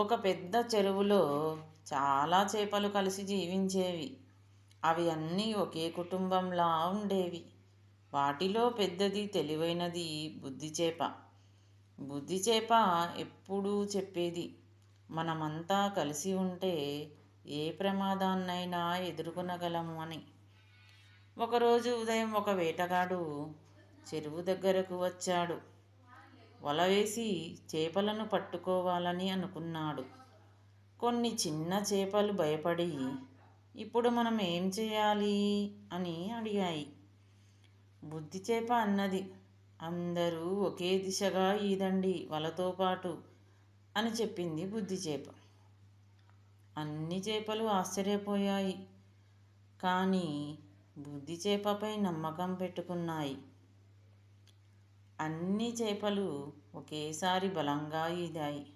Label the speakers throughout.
Speaker 1: ఒక పెద్ద చెరువులో చాలా చేపలు కలిసి జీవించేవి. అవి అన్నీ ఒకే కుటుంబంలా ఉండేవి. వాటిలో పెద్దది తెలివైనది బుద్ధి చేప. బుద్ధి చేప ఎప్పుడూ చెప్పేది మనమంతా కలిసి ఉంటే ఏ ప్రమాదాన్నైనా ఎదుర్కొనగలము అని. ఒకరోజు ఉదయం ఒక వేటగాడు చెరువు దగ్గరకు వచ్చాడు. వల వేసి చేపలను పట్టుకోవాలని అనుకున్నాడు. కొన్ని చిన్న చేపలు భయపడి ఇప్పుడు మనం ఏం చేయాలి? అని అడిగాయి. బుద్ధి చేప అన్నది. అందరూ ఒకే దిశగా ఈదండి వలతో పాటు అని చెప్పింది బుద్ధి చేప. అన్ని చేపలు ఆశ్చర్యపోయాయి. కానీ బుద్ధి చేపపై నమ్మకం పెట్టుకున్నాయి. అన్ని చేపలు ఒకేసారి బలంగా ఈదాయి.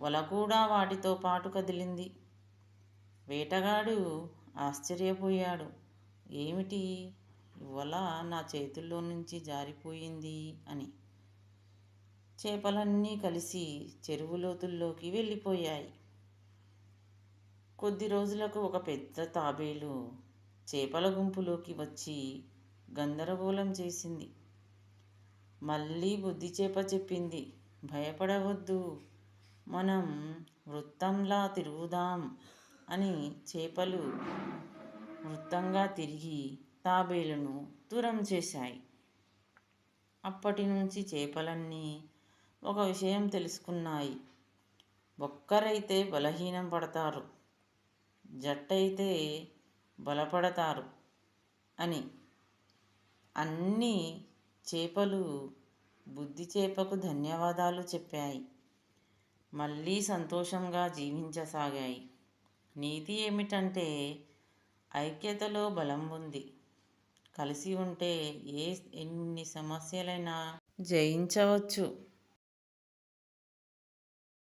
Speaker 1: వల కూడా వాటితో పాటు కదిలింది. వేటగాడు ఆశ్చర్యపోయాడు. ఏమిటి? వల నా చేతుల్లో నుంచి జారిపోయింది అని. చేపలన్నీ కలిసి చెరువు లోతుల్లోకి వెళ్ళిపోయాయి. కొద్ది రోజులకు ఒక పెద్ద తాబేలు చేపల గుంపులోకి వచ్చి గందరగోళం చేసింది. మళ్ళీ బుద్ధి చేప చెప్పింది. భయపడవద్దు. మనం వృత్తంలా తిరుగుదాం అని చేపలు వృత్తంగా తిరిగి తాబేలును దూరం చేశాయి. అప్పటి నుంచి చేపలన్నీ ఒక విషయం తెలుసుకున్నాయి. ఒక్కరైతే బలహీనం పడతారు. జట్టయితే బలపడతారు అని. అన్నీ చేపలు బుద్ధి చేపకు ధన్యవాదాలు చెప్పాయి. మళ్ళీ సంతోషంగా జీవించసాగాయి. నీతి ఏమిటంటే ఐక్యతలో బలం ఉంది. కలిసి ఉంటే ఏ ఎన్ని సమస్యలైనా జయించవచ్చు.